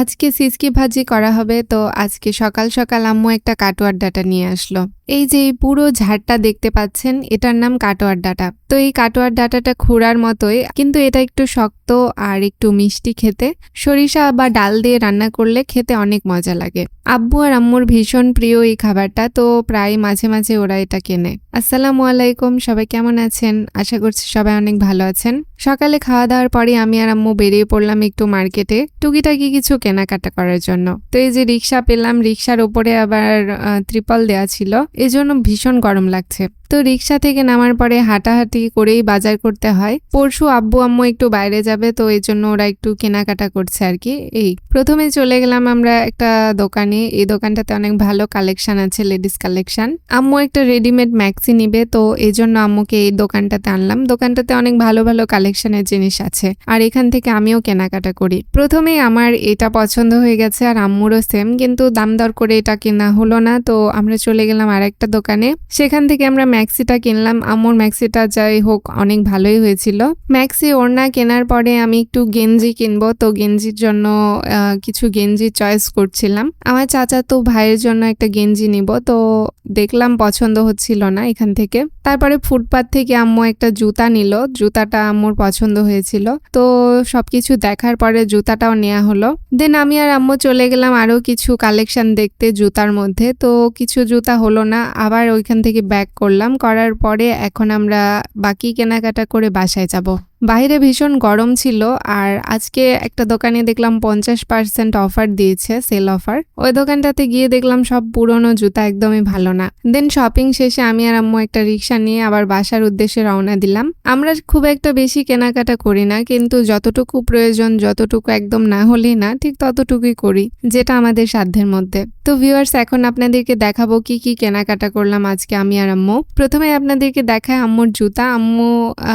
আজকে সিসকি ভাজি করা হবে, তো আজকে সকাল সকাল আম্মু একটা কাটোয়ার ডাটা নিয়ে আসলো। এই যে পুরো ঝাড়টা দেখতে পাচ্ছেন, এটার নাম কাটোয়ার ডাটা। তো এই কাটোয়ার ডাটাটা খুঁড়ার মতোই, কিন্তু এটা একটু শক্ত আর একটু মিষ্টি খেতে। সরিষা বা ডাল দিয়ে রান্না করলে খেতে অনেক মজা লাগে। আব্বু আর আম্মুর ভীষণ প্রিয় এই খাবারটা, তো প্রায় মাঝে মাঝে ওরা এটা কেনে। আসসালামু আলাইকুম, সবাই কেমন আছেন? আশা করছি সবাই অনেক ভালো আছেন। সকালে খাওয়া দাওয়ার পরে আমি আর আম্মু বেরিয়ে পড়লাম একটু মার্কেটে টুকিটাকি কিছু কেনাকাটা করার জন্য। তো এই যে রিক্সা পেলাম, রিক্সার ওপরে আবার ত্রিপল দেওয়া ছিল, এজন্য ভীষণ গরম লাগছে। তো রিক্সা থেকে নামার পরে হাঁটাহাঁটি করেই বাজার করতে হয়। পরশু আব্বু, আম্মু একটু বাইরে যাবে, তো এই জন্য ওরা একটু কেনাকাটা করছে আর কি। এই, প্রথমে চলে গেলাম আমরা একটা দোকানে। এই দোকানটাতে অনেক ভালো কালেকশন আছে, লেডিস কালেকশন। আম্মু একটা রেডিমেড ম্যাক্সি নিবে, তো এই জন্য আম্মুকে এই দোকানটাতে আনলাম। দোকানটাতে অনেক ভালো ভালো কালেকশনের জিনিস আছে, আর এখান থেকে আমিও কেনাকাটা করি। প্রথমেই আমার এটা পছন্দ হয়ে গেছে, আর আম্মুরও সেম, কিন্তু দাম দর করে এটা কেনা হলো না, তো আমরা চলে গেলাম আর একটা দোকানে। সেখান থেকে আমরা ম্যাক্সিটা কিনলাম। আম্মুর ম্যাক্সিটা যাই হোক, অনেক ভালোই হয়েছিল। ম্যাক্সি ওড়না কেনার পরে আমি একটু গেঞ্জি কিনবো, তো গেঞ্জির জন্য কিছু গেঞ্জি চয়েস করছিলাম। আমার চাচা তো ভাইয়ের জন্য একটা গেঞ্জি নিব, তো দেখলাম পছন্দ হচ্ছিল না এখান থেকে। তারপরে ফুটপাত থেকে আম্মু একটা জুতা নিল, জুতাটা আম্মুর পছন্দ হয়েছিল। তো সবকিছু দেখার পরে জুতাটাও নেওয়া হলো। দেন আমি আর আম্মু চলে গেলাম আরও কিছু কালেকশন দেখতে জুতার মধ্যে, তো কিছু জুতা হলো না। আবার ওইখান থেকে ব্যাক করলাম। করার পরে এখন আমরা বাকি কেনাকাটা করে বাসায় যাব। বাইরে ভীষণ গরম ছিল আর আজকে একটা দোকানে দেখলাম পঞ্চাশ পার্সেন্ট অফার দিয়েছে সেল অফার ওই দোকানটাতে গিয়ে দেখলাম সব পুরনো জুতা একদমই ভালো না। দেন শপিং শেষে আমি আর আম্মু একটা রিক্সা নিয়ে আবার বাসার উদ্দেশ্যে রওনা দিলাম। আমরা খুব একটা বেশি কেনাকাটা করি না, কিন্তু যতটুকু প্রয়োজন, যতটুকু একদম না হলেই না, ঠিক ততটুকুই করি, যেটা আমাদের সাধ্যের মধ্যে। তো ভিউয়ার্স এখন আপনাদেরকে দেখাবো কি কি কেনাকাটা করলাম আজকে আমি আর আম্মু। প্রথমে আপনাদেরকে দেখায় আম্মুর জুতা। আম্মু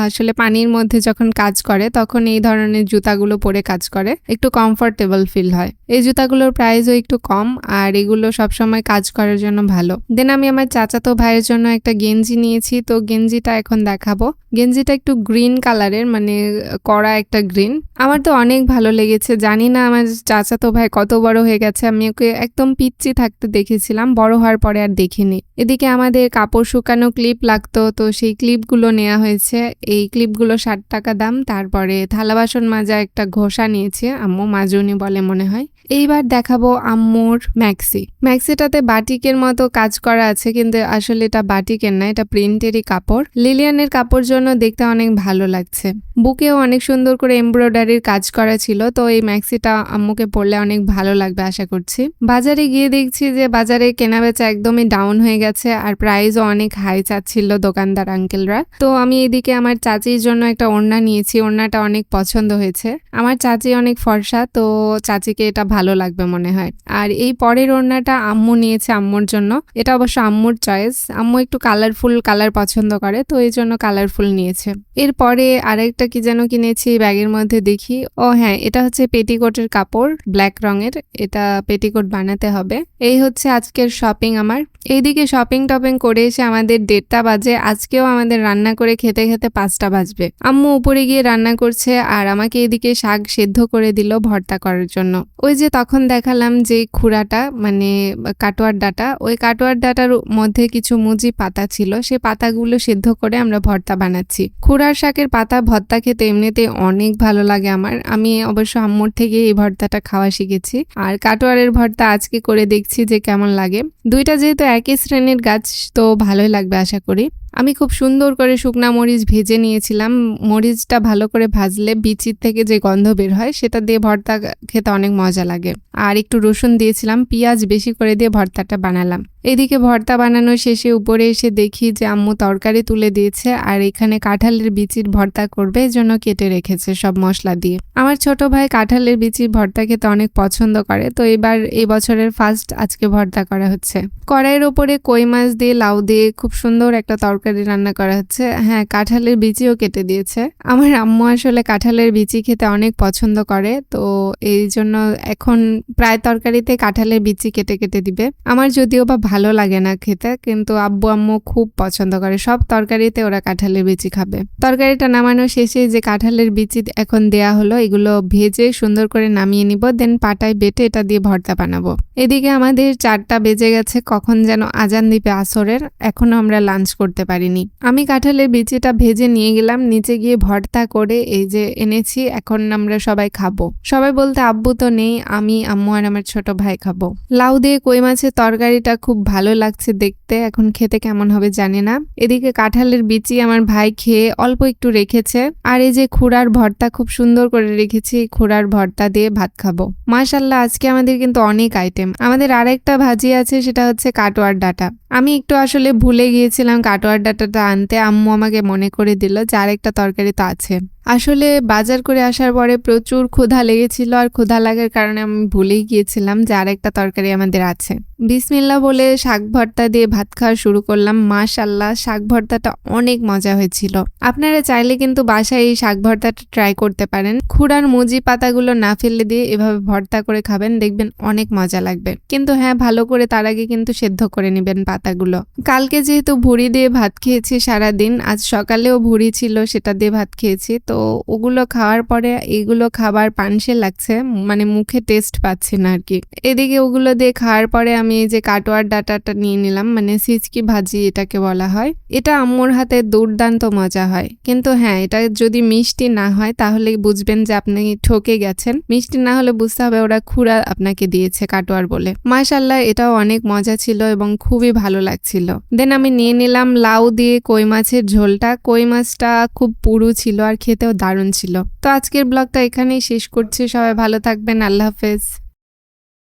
আসলে পানির মধ্যে যখন কাজ করে, তখন এই ধরনের জুতাগুলো পরে কাজ করে। একটু কমফোর্টেবল ফিল হয়। এই জুতাগুলোর প্রাইসও একটু কম, আর এগুলো সবসময় কাজ করার জন্য ভালো। দেন আমি আমার চাচাতো ভাইয়ের জন্য একটা গেঞ্জি নিয়েছি। তো গেঞ্জিটা এখন দেখাবো। গেঞ্জিটা একটু গ্রিন কালারের মানে কড়া একটা গ্রিন আমার তো অনেক ভালো লেগেছে। জানি না আমার চাচাতো ভাই কত বড় হয়ে গেছে। আমি ওকে একদম পিচ্ছি থাকতে দেখেছিলাম। বড় হওয়ার পরে আর দেখিনি। এদিকে আমাদের কাপড় শুকানো ক্লিপ লাগতো। তো সেই ক্লিপগুলো নেওয়া হয়েছে। এই ক্লিপগুলো ষাট টাকা দাম, তারপরে থালা বাসন মাজা একটা ঘষা নিয়েছে, আম্মু মাজুনি বলে মনে হয়। এইবার দেখাবো আম্মুর ম্যাক্সি। ম্যাক্সিটাতে বাটিকের মতো কাজ করা আছে, কিন্তু আসলে এটা বাটিকের না, এটা প্রিন্টেরই কাপড়। লিলিয়ানের কাপড় জন্য দেখতে অনেক ভালো লাগছে। বুকেও অনেক সুন্দর করে এমব্রয়ডারির কাজ করা ছিল, তো এই ম্যাক্সিটা আম্মুকে পরলে অনেক ভালো লাগবে আশা করছি। বাজারে গিয়ে দেখছি যে বাজারে কেনাবেচা একদমই ডাউন হয়ে গেছে, আর প্রাইসও অনেক হাই চাচ্ছিল দোকানদার আঙ্কেলরা তো আমি এদিকে আমার চাচির জন্য একটা ওড়না নিয়েছি, ওড়নাটা অনেক পছন্দ হয়েছে। আমার চাচি অনেক ফর্সা, তো চাচিকে এটা ভালো লাগবে মনে হয়। আর এই পরের ওড়নাটা আম্মু নিয়েছে আম্মুর জন্য। এটা অবশ্য আম্মুর চয়েস আম্মু একটু কালারফুল কালার পছন্দ করে, তো এই জন্য কালারফুল নিয়েছে। এরপরে আরেকটা কি যেন কিনেছি ব্যাগের মধ্যে দেখি। ও হ্যাঁ এটা হচ্ছে পেটিকোটের কাপড় ব্ল্যাক রঙের। এটা পেটিকোট বানাতে হবে। এই হচ্ছে আজকের শপিং আমার। এইদিকে শপিং টপিং করে এসে আমাদের দেড়টা বাজে। আজকেও আমাদের রান্না করে খেতে খেতে পাঁচটা বাজবে। আম্মু উপরে গিয়ে রান্না করছে আর আমাকে এদিকে শাক সেদ্ধ করে দিল ভর্তা করার জন্য। ওই যে তখন দেখালাম যে খুঁড়াটা মানে কাটোয়ার ডাটা, ওই কাটোয়ার ডাটার মধ্যে কিছু মুজি পাতা ছিল, সে পাতাগুলো সেদ্ধ করে আমরা ভর্তা বানাচ্ছি। খুড়ার শাকের পাতা, ভর্তা খেতে এমনিতে অনেক ভালো লাগে আমার। আমি অবশ্য আম্মুর থেকে এই ভর্তাটা খাওয়া শিখেছি। আর কাটোয়ারের ভর্তা আজকে করে দেখছি যে কেমন লাগে। দুইটা যেহেতু একই শ্রেণির গাছ, তো ভালোই লাগবে আশা করি। আমি খুব সুন্দর করে শুকনা মরিচ ভেজে নিয়েছিলাম। মরিচটা ভালো করে ভাজলে বিচির থেকে যে গন্ধ বের হয়, সেটা দিয়ে ভর্তা খেতে অনেক মজা লাগে। আর একটু রসুন দিয়েছিলাম, পেঁয়াজ বেশি করে দিয়ে ভর্তাটা বানালাম। এদিকে ভর্তা বানানো শেষে উপরে এসে দেখি যে আম্মু তরকারি তুলে দিয়েছে, আর এখানে কাঁঠালের বিচির ভর্তা করবে জন্য কেটে রেখেছে সব মশলা দিয়ে। আমার ছোট ভাই কাঁঠালের বিচির ভর্তা খেতে অনেক পছন্দ করে, তো এবার এই বছরের ফার্স্ট আজকে ভর্তা করা হচ্ছে। কড়াইয়ের ওপরে কই মাছ দিয়ে লাউ দিয়ে খুব সুন্দর একটা তরকারি তরকারি রান্না করা হচ্ছে। হ্যাঁ কাঁঠালের বিচিও কেটে দিয়েছে। আমার আম্মু আসলে কাঁঠালের বিচি খেতে অনেক পছন্দ করে, তো এই জন্য এখন প্রায় তরকারিতে কাঁঠালের বিচি কেটে কেটে দিবে। আমার যদিও বা ভালো লাগে না খেতে, কিন্তু আব্বু আম্মু খুব পছন্দ করে। সব তরকারিতে ওরা কাঁঠালের বিচি খাবে। তরকারিটা নামানোর শেষে যে কাঁঠালের বিচি এখন দেয়া হলো, এগুলো ভেজে সুন্দর করে নামিয়ে নিব, দেন পাটায় বেটে এটা দিয়ে ভর্তা বানাবো। এদিকে আমাদের চারটা বেজে গেছে, কখন যেন আজান দ্বীপে আসরের। এখনও আমরা লাঞ্চ করতে পারিনি। আমি কাঁঠালের বিচিটা ভেজে নিয়ে গেলাম, নিচে গিয়ে ভর্তা করে এই যে এনেছি, এখন আমরা সবাই খাব। সবাই বলতে, আব্বু তো নেই, আমি, আম্মু আর আমার ছোট ভাই খাব। লাউ দিয়ে কই মাছের তরকারিটা খুব ভালো লাগছে দেখতে, এখন খেতে কেমন হবে জানি না। এদিকে কাঁঠালের বিচি আমার ভাই খেয়ে অল্প একটু রেখেছে, আর এই যে খুড়ার ভর্তা খুব সুন্দর করে রেখেছি, খুড়ার ভর্তা দিয়ে ভাত খাব। মাশাল্লাহ আজকে আমাদের কিন্তু অনেক আইটেম। আমাদের আরেকটা ভাজি আছে, সেটা হচ্ছে কাটোয়ার ডাটা। আমি একটু আসলে ভুলে গিয়েছিলাম কাটোয়ার ডাটাটা আনতে আম্মু আমাকে মনে করে দিল যে আরেকটা তরকারি তো আছে। আসলে বাজার করে আসার পরে প্রচুর ক্ষুধা লেগেছিল আর ক্ষুধা লাগার কারণে আমি ভুলেই গিয়েছিলাম যে আরেকটা তরকারি আমাদের আছে। বিসমিল্লা বলে শাক ভর্তা দিয়ে ভাত খাওয়া শুরু করলাম। মাশাল্লাহ শাক ভর্তাটা অনেক মজা হয়েছিল। আপনারা চাইলে কিন্তু বাসায় এই শাক ভর্তাটা ট্রাই করতে পারেন। খুড়ার মুজি পাতাগুলো না ফেলে দিয়ে এভাবে ভর্তা করে খাবেন, দেখবেন অনেক মজা লাগবে। কিন্তু হ্যাঁ ভালো করে তার আগে কিন্তু সেদ্ধ করে নেবেন পাতাগুলো। কালকে যেহেতু ভুড়ি দিয়ে ভাত খেয়েছি সারা দিন আজ সকালেও ভুড়ি ছিল, সেটা দিয়ে ভাত খেয়েছি। তো ওগুলো খাওয়ার পরে এগুলো খাবার পানসে লাগছে মানে মুখে টেস্ট পাচ্ছি না আর কি। এদিকে ওগুলো দিয়ে খাওয়ার পরে আমি এই যে কাটোয়ার ডাটাটা নিয়ে নিলাম মানে সিচকি ভাজি এটাকে বলা হয়। এটা আম্মুর হাতে দুর্দান্ত মজা হয়। কিন্তু হ্যাঁ এটা যদি মিষ্টি না হয়, তাহলে বুঝবেন যে আপনি ঠকে গেছেন। মিষ্টি না হলে বুঝতে হবে ওরা খুঁড়া আপনাকে দিয়েছে কাটোয়ার বলে। মাশাল্লাহ এটাও অনেক মজা ছিল এবং খুবই ভালো লাগছিল। দেন আমি নিয়ে নিলাম লাউ দিয়ে কই মাছের ঝোলটা। কই মাছটা খুব পুরু ছিল আর খেতেও দারুণ ছিল। তো আজকের ব্লগটা এখানেই শেষ করছি। সবাই ভালো থাকবেন। আল্লাহ হাফেজ।